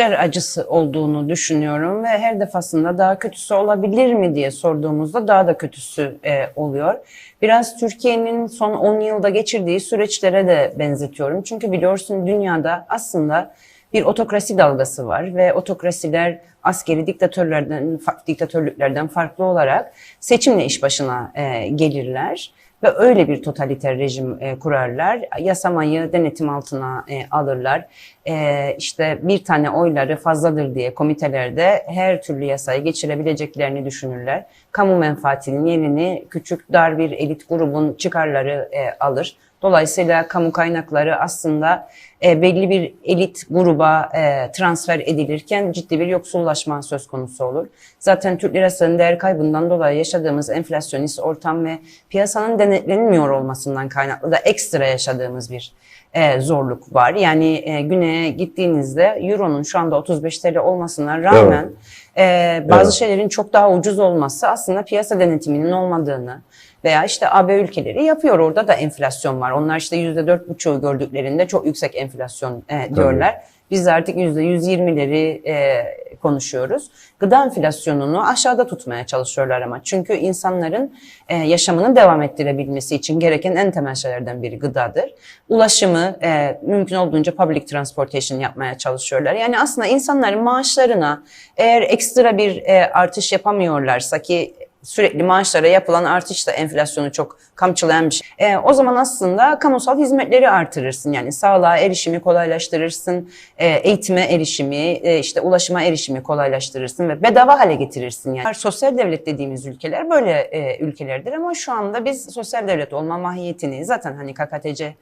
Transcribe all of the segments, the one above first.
içler acısı olduğunu düşünüyorum ve her defasında daha kötüsü olabilir mi diye sorduğumuzda daha da kötüsü e, oluyor. Biraz Türkiye'nin son 10 yılda geçirdiği süreçlere de benzetiyorum. Çünkü biliyorsun dünyada aslında bir otokrasi dalgası var ve otokrasiler askeri diktatörlerden, diktatörlüklerden farklı olarak seçimle iş başına e, gelirler ve öyle bir totaliter rejim e, kurarlar. Yasamayı denetim altına e, alırlar. E, işte bir tane oyları fazladır diye komitelerde her türlü yasayı geçirebileceklerini düşünürler. Kamu menfaatinin yerini küçük dar bir elit grubun çıkarları e, alır. Dolayısıyla kamu kaynakları aslında e, belli bir elit gruba e, transfer edilirken ciddi bir yoksullaşma söz konusu olur. Zaten Türk lirasının değer kaybından dolayı yaşadığımız enflasyonist ortam ve piyasanın denetlenmiyor olmasından kaynaklı da ekstra yaşadığımız bir e, zorluk var. Yani e, güneye gittiğinizde euronun şu anda 35 TL olmasına rağmen e, bazı Evet. şeylerin çok daha ucuz olması aslında piyasa denetiminin olmadığını veya işte AB ülkeleri yapıyor. Orada da enflasyon var. Onlar işte yüzde dört buçuğu gördüklerinde çok yüksek enflasyon e, diyorlar. Biz de artık yüzde 120'leri e, konuşuyoruz. Gıda enflasyonunu aşağıda tutmaya çalışıyorlar ama. Çünkü insanların e, yaşamını devam ettirebilmesi için gereken en temel şeylerden biri gıdadır. Ulaşımı e, mümkün olduğunca public transportation yapmaya çalışıyorlar. Yani aslında insanların maaşlarına eğer ekstra bir e, artış yapamıyorlarsa ki sürekli maaşlara yapılan artış da enflasyonu çok kamçılayan bir şey. E, o zaman aslında kamusal hizmetleri artırırsın. Yani sağlığa erişimi kolaylaştırırsın, e, eğitime erişimi, e, işte ulaşıma erişimi kolaylaştırırsın ve bedava hale getirirsin. Yani sosyal devlet dediğimiz ülkeler böyle e, ülkelerdir ama şu anda biz sosyal devlet olma mahiyetini zaten hani KKTC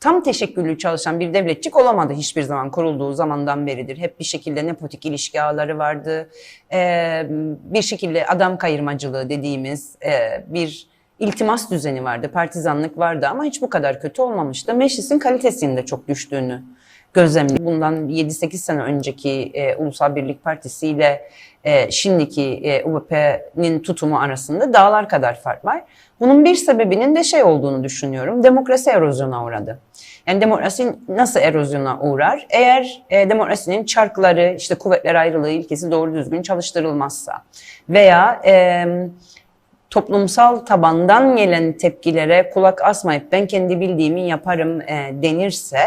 tam teşekküllü çalışan bir devletçik olamadı hiçbir zaman kurulduğu zamandan beridir. Hep bir şekilde nepotik ilişki ağları vardı. Ee, bir şekilde adam kayırmacılığı dediğimiz e, bir iltimas düzeni vardı, partizanlık vardı ama hiç bu kadar kötü olmamıştı. Meclisin kalitesinin de çok düştüğünü gözlemliyoruz. Bundan 7-8 sene önceki e, Ulusal Birlik Partisi ile e, şimdiki e, UBP'nin tutumu arasında dağlar kadar fark var. Bunun bir sebebinin de şey olduğunu düşünüyorum. Demokrasi erozyona uğradı. Yani demokrasi nasıl erozyona uğrar? Eğer e, demokrasinin çarkları, işte kuvvetler ayrılığı ilkesi doğru düzgün çalıştırılmazsa veya e, toplumsal tabandan gelen tepkilere kulak asmayıp ben kendi bildiğimi yaparım e, denirse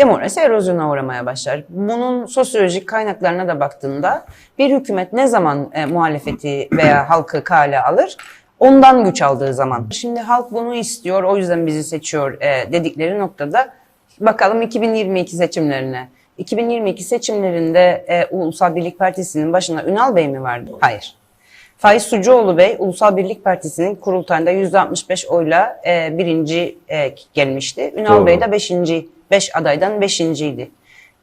demokrasi erozyona uğramaya başlar. Bunun sosyolojik kaynaklarına da baktığında bir hükümet ne zaman e, muhalefeti veya halkı kale alır? Ondan güç aldığı zaman. Şimdi halk bunu istiyor o yüzden bizi seçiyor e, dedikleri noktada bakalım 2022 seçimlerine. 2022 seçimlerinde e, Ulusal Birlik Partisi'nin başına Ünal Bey mi vardı? Hayır. Faiz Sucuoğlu Bey Ulusal Birlik Partisi'nin kurultayında %65 oyla e, birinci e, gelmişti. Ünal Doğru. Bey de beşinci, beş adaydan beşinciydi.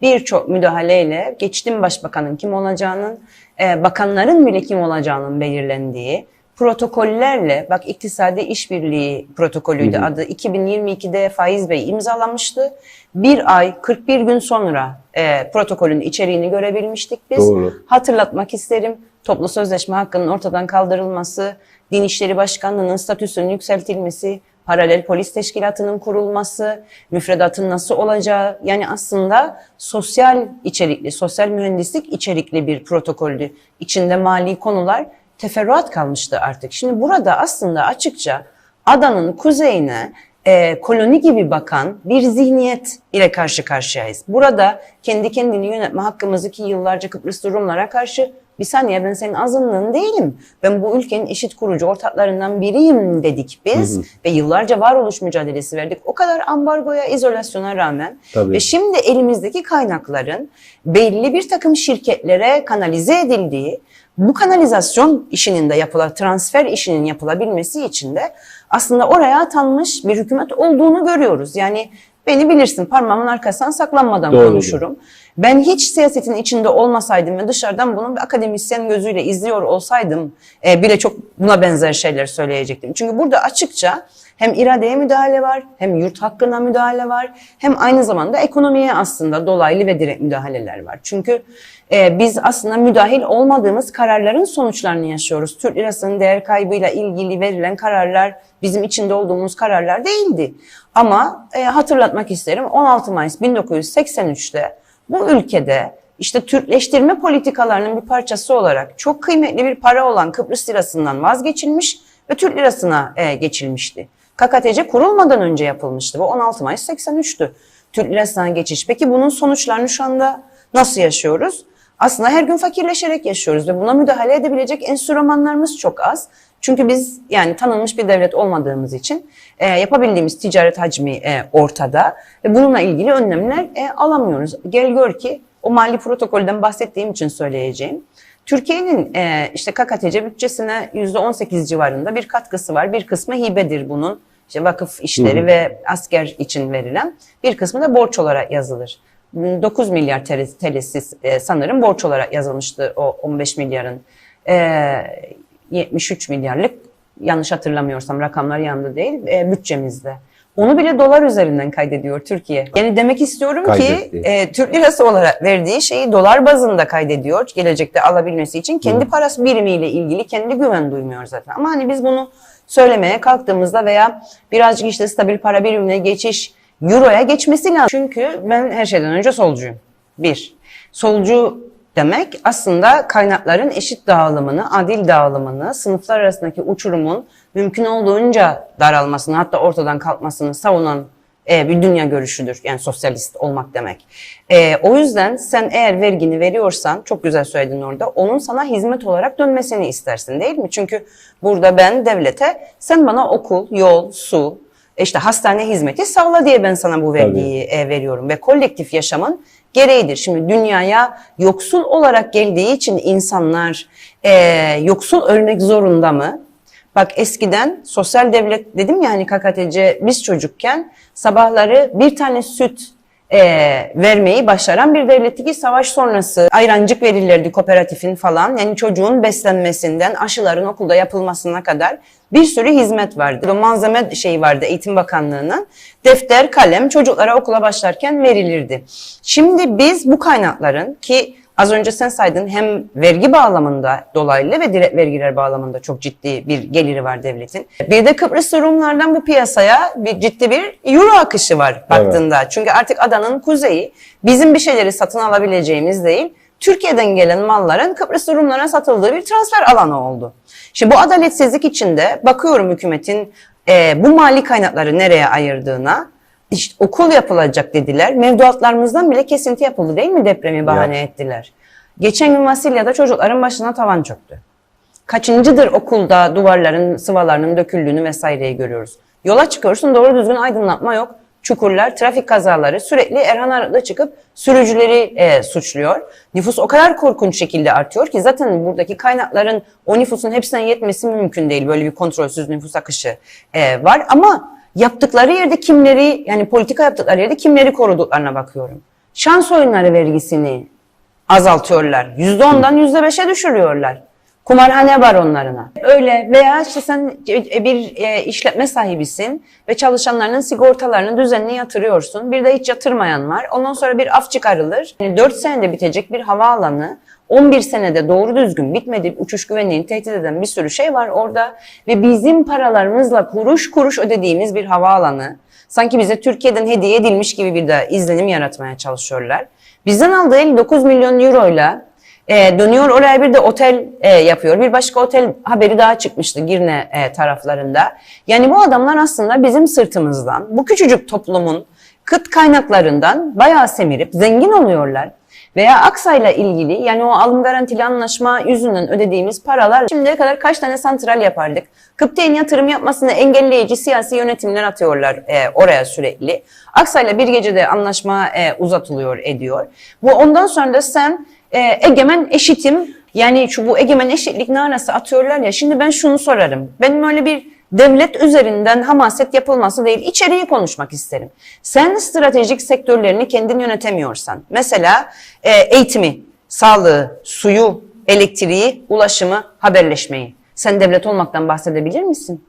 Birçok müdahaleyle geçtim başbakanın kim olacağının, e, bakanların bile kim olacağının belirlendiği protokollerle, bak iktisadi işbirliği protokolüydü adı, 2022'de Faiz Bey imzalamıştı. Bir ay, 41 gün sonra e, protokolün içeriğini görebilmiştik biz. Doğru. Hatırlatmak isterim. Toplu sözleşme hakkının ortadan kaldırılması, Din İşleri Başkanlığı'nın statüsünün yükseltilmesi, paralel polis teşkilatının kurulması, müfredatın nasıl olacağı, yani aslında sosyal içerikli, sosyal mühendislik içerikli bir protokoldü. İçinde mali konular teferruat kalmıştı artık. Şimdi burada aslında açıkça adanın kuzeyine e, koloni gibi bakan bir zihniyet ile karşı karşıyayız. Burada kendi kendini yönetme hakkımızı ki yıllarca Kıbrıs Rumlara karşı bir saniye ben senin azınlığın değilim. Ben bu ülkenin eşit kurucu ortaklarından biriyim dedik biz ve yıllarca varoluş mücadelesi verdik. O kadar ambargoya, izolasyona rağmen Tabii. ve şimdi elimizdeki kaynakların belli bir takım şirketlere kanalize edildiği, bu kanalizasyon işinin de yapıla, transfer işinin yapılabilmesi için de aslında oraya atanmış bir hükümet olduğunu görüyoruz. Yani beni bilirsin parmağımın arkasından saklanmadan Doğrudur. konuşurum. Ben hiç siyasetin içinde olmasaydım ve dışarıdan bunu bir akademisyen gözüyle izliyor olsaydım e, bile çok buna benzer şeyler söyleyecektim. Çünkü burada açıkça hem iradeye müdahale var, hem yurt hakkına müdahale var, hem aynı zamanda ekonomiye aslında dolaylı ve direkt müdahaleler var. Çünkü e, biz aslında müdahil olmadığımız kararların sonuçlarını yaşıyoruz. Türk lirasının değer kaybıyla ilgili verilen kararlar bizim içinde olduğumuz kararlar değildi. Ama e, hatırlatmak isterim 16 Mayıs 1983'te bu ülkede işte Türkleştirme politikalarının bir parçası olarak çok kıymetli bir para olan Kıbrıs lirasından vazgeçilmiş ve Türk lirasına e, geçilmişti. KKTC kurulmadan önce yapılmıştı. Bu 16 Mayıs 83'tü. Türk lirasına geçiş. Peki bunun sonuçlarını şu anda nasıl yaşıyoruz? Aslında her gün fakirleşerek yaşıyoruz ve buna müdahale edebilecek enstrümanlarımız çok az. Çünkü biz yani tanınmış bir devlet olmadığımız için e, yapabildiğimiz ticaret hacmi e, ortada ve bununla ilgili önlemler e, alamıyoruz. Gel gör ki o mali protokolden bahsettiğim için söyleyeceğim. Türkiye'nin e, işte KKTC bütçesine %18 civarında bir katkısı var. Bir kısmı hibedir bunun. İşte vakıf işleri ve asker için verilen bir kısmı da borç olarak yazılır. 9 milyar TL'si e, sanırım borç olarak yazılmıştı o 15 milyarın. E, 73 milyarlık yanlış hatırlamıyorsam rakamlar yanında değil e, bütçemizde. Onu bile dolar üzerinden kaydediyor Türkiye. Yani demek istiyorum Kaydetti. ki e, Türk lirası olarak verdiği şeyi dolar bazında kaydediyor. Gelecekte alabilmesi için kendi parası birimiyle ilgili kendi güven duymuyor zaten. Ama hani biz bunu söylemeye kalktığımızda veya birazcık işte stabil para birimine geçiş Euro'ya geçmesi lazım. Çünkü ben her şeyden önce solcuyum. Bir, solcu demek aslında kaynakların eşit dağılımını, adil dağılımını, sınıflar arasındaki uçurumun mümkün olduğunca daralmasını hatta ortadan kalkmasını savunan e, bir dünya görüşüdür. Yani sosyalist olmak demek. E, o yüzden sen eğer vergini veriyorsan, çok güzel söyledin orada, onun sana hizmet olarak dönmesini istersin değil mi? Çünkü burada ben devlete, sen bana okul, yol, su, işte hastane hizmeti sağla diye ben sana bu vergiyi e, veriyorum. Ve kolektif yaşamın gereğidir. Şimdi dünyaya yoksul olarak geldiği için insanlar e, yoksul ölmek zorunda mı? Bak eskiden sosyal devlet dedim ya hani KKTC biz çocukken sabahları bir tane süt e, vermeyi başaran bir devletti ki savaş sonrası ayrancık verilirdi kooperatifin falan. Yani çocuğun beslenmesinden aşıların okulda yapılmasına kadar bir sürü hizmet vardı. O malzeme şeyi vardı Eğitim Bakanlığı'nın. Defter, kalem çocuklara okula başlarken verilirdi. Şimdi biz bu kaynakların ki Az önce sen saydın hem vergi bağlamında dolaylı ve direkt vergiler bağlamında çok ciddi bir geliri var devletin. Bir de Kıbrıs Rumlardan bu piyasaya bir ciddi bir euro akışı var baktığında. Çünkü artık adanın kuzeyi bizim bir şeyleri satın alabileceğimiz değil. Türkiye'den gelen malların Kıbrıs Rumlara satıldığı bir transfer alanı oldu. Şimdi bu adaletsizlik içinde bakıyorum hükümetin e, bu mali kaynakları nereye ayırdığına. İşte okul yapılacak dediler. Mevduatlarımızdan bile kesinti yapıldı değil mi depremi bahane ettiler. Geçen gün Vasilya'da çocukların başına tavan çöktü. Kaçıncıdır okulda duvarların sıvalarının döküldüğünü vesaireyi görüyoruz. Yola çıkıyorsun doğru düzgün aydınlatma yok. Çukurlar, trafik kazaları sürekli Erhan Arıklı çıkıp sürücüleri e, suçluyor. Nüfus o kadar korkunç şekilde artıyor ki zaten buradaki kaynakların o nüfusun hepsine yetmesi mümkün değil. Böyle bir kontrolsüz nüfus akışı e, var ama yaptıkları yerde kimleri yani politika yaptıkları yerde kimleri koruduklarına bakıyorum. Şans oyunları vergisini azaltıyorlar. %10'dan %5'e düşürüyorlar. Kumarhane var onlarına. Öyle veya işte sen bir e, işletme sahibisin ve çalışanlarının sigortalarını düzenli yatırıyorsun. Bir de hiç yatırmayan var. Ondan sonra bir af çıkarılır. Yani 4 senede bitecek bir havaalanı 11 senede doğru düzgün bitmedi. Uçuş güvenliğini tehdit eden bir sürü şey var orada. Ve bizim paralarımızla kuruş kuruş ödediğimiz bir havaalanı sanki bize Türkiye'den hediye edilmiş gibi bir de izlenim yaratmaya çalışıyorlar. Bizden aldığı 59 milyon euroyla e, dönüyor oraya bir de otel e, yapıyor. Bir başka otel haberi daha çıkmıştı Girne e, taraflarında. Yani bu adamlar aslında bizim sırtımızdan, bu küçücük toplumun kıt kaynaklarından bayağı semirip zengin oluyorlar. Veya Aksa'yla ilgili yani o alım garantili anlaşma yüzünden ödediğimiz paralar şimdiye kadar kaç tane santral yapardık? Kıpteyn yatırım yapmasını engelleyici siyasi yönetimler atıyorlar e, oraya sürekli. Aksa'yla bir gecede anlaşma e, uzatılıyor ediyor. Bu ondan sonra da sen e, egemen eşitim yani şu bu egemen eşitlik narası atıyorlar ya şimdi ben şunu sorarım. Benim öyle bir devlet üzerinden hamaset yapılması değil, içeriği konuşmak isterim. Sen stratejik sektörlerini kendin yönetemiyorsan, mesela e, eğitimi, sağlığı, suyu, elektriği, ulaşımı, haberleşmeyi, sen devlet olmaktan bahsedebilir misin?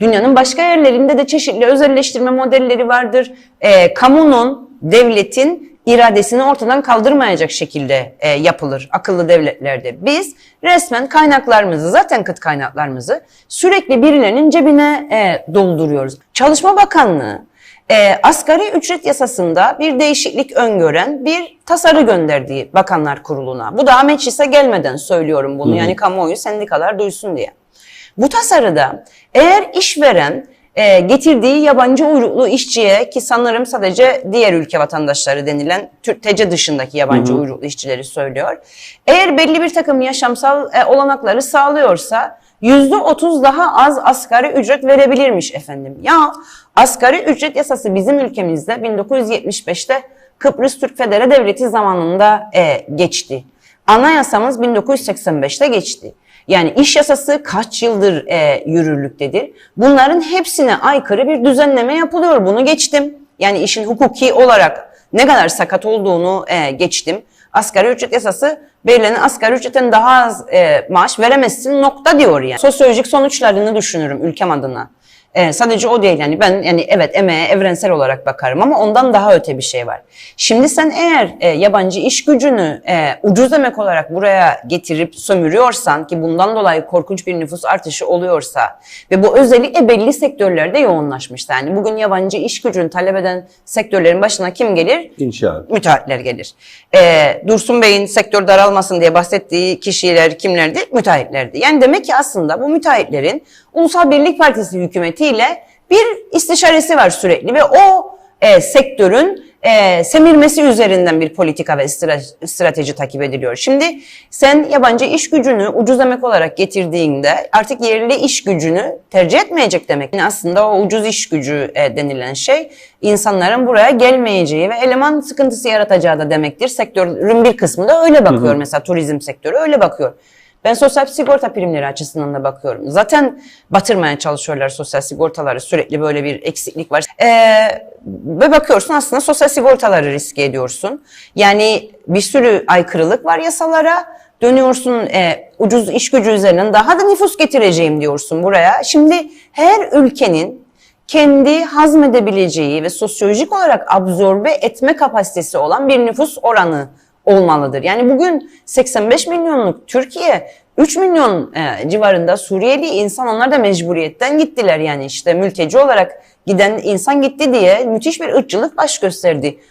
Dünyanın başka yerlerinde de çeşitli özelleştirme modelleri vardır. E, kamunun, devletin iradesini ortadan kaldırmayacak şekilde e, yapılır akıllı devletlerde. Biz resmen kaynaklarımızı zaten kıt kaynaklarımızı sürekli birilerinin cebine e, dolduruyoruz. Çalışma Bakanlığı e, asgari ücret yasasında bir değişiklik öngören bir tasarı gönderdiği Bakanlar Kurulu'na. Bu daha meclise gelmeden söylüyorum bunu. Yani kamuoyu sendikalar duysun diye. Bu tasarıda eğer işveren e, getirdiği yabancı uyruklu işçiye ki sanırım sadece diğer ülke vatandaşları denilen TC dışındaki yabancı uyruklu işçileri söylüyor. Eğer belli bir takım yaşamsal e, olanakları sağlıyorsa yüzde otuz daha az asgari ücret verebilirmiş efendim. Ya asgari ücret yasası bizim ülkemizde 1975'te Kıbrıs Türk Federe Devleti zamanında e, geçti. Anayasamız 1985'te geçti. Yani iş yasası kaç yıldır e, yürürlüktedir? Bunların hepsine aykırı bir düzenleme yapılıyor. Bunu geçtim. Yani işin hukuki olarak ne kadar sakat olduğunu e, geçtim. Asgari ücret yasası belirlenen asgari ücretten daha az e, maaş veremezsin nokta diyor yani. Sosyolojik sonuçlarını düşünürüm ülkem adına. Ee, sadece o değil yani ben yani evet emeğe evrensel olarak bakarım ama ondan daha öte bir şey var. Şimdi sen eğer e, yabancı iş gücünü e, ucuz emek olarak buraya getirip sömürüyorsan ki bundan dolayı korkunç bir nüfus artışı oluyorsa ve bu özellikle belli sektörlerde yoğunlaşmışsa yani bugün yabancı iş gücünü talep eden sektörlerin başına kim gelir? İnşaat. müteahhitler gelir. Ee, Dursun Bey'in sektör daralmasın diye bahsettiği kişiler kimlerdi? Müteahhitlerdi. Yani demek ki aslında bu müteahhitlerin Ulusal Birlik Partisi hükümetiyle bir istişaresi var sürekli ve o e, sektörün e, semirmesi üzerinden bir politika ve stra- strateji takip ediliyor. Şimdi sen yabancı iş gücünü ucuz emek olarak getirdiğinde artık yerli iş gücünü tercih etmeyecek demek. Yani aslında o ucuz iş gücü e, denilen şey insanların buraya gelmeyeceği ve eleman sıkıntısı yaratacağı da demektir. Sektörün bir kısmı da öyle bakıyor. Mesela turizm sektörü öyle bakıyor. Ben sosyal sigorta primleri açısından da bakıyorum. Zaten batırmaya çalışıyorlar sosyal sigortaları. Sürekli böyle bir eksiklik var. Ee, ve bakıyorsun aslında sosyal sigortaları riske ediyorsun. Yani bir sürü aykırılık var yasalara. Dönüyorsun e, ucuz iş gücü üzerinden daha da nüfus getireceğim diyorsun buraya. Şimdi her ülkenin kendi hazmedebileceği ve sosyolojik olarak absorbe etme kapasitesi olan bir nüfus oranı olmalıdır. Yani bugün 85 milyonluk Türkiye 3 milyon e, civarında Suriyeli insan onlar da mecburiyetten gittiler yani işte mülteci olarak giden insan gitti diye müthiş bir ırkçılık baş gösterdi.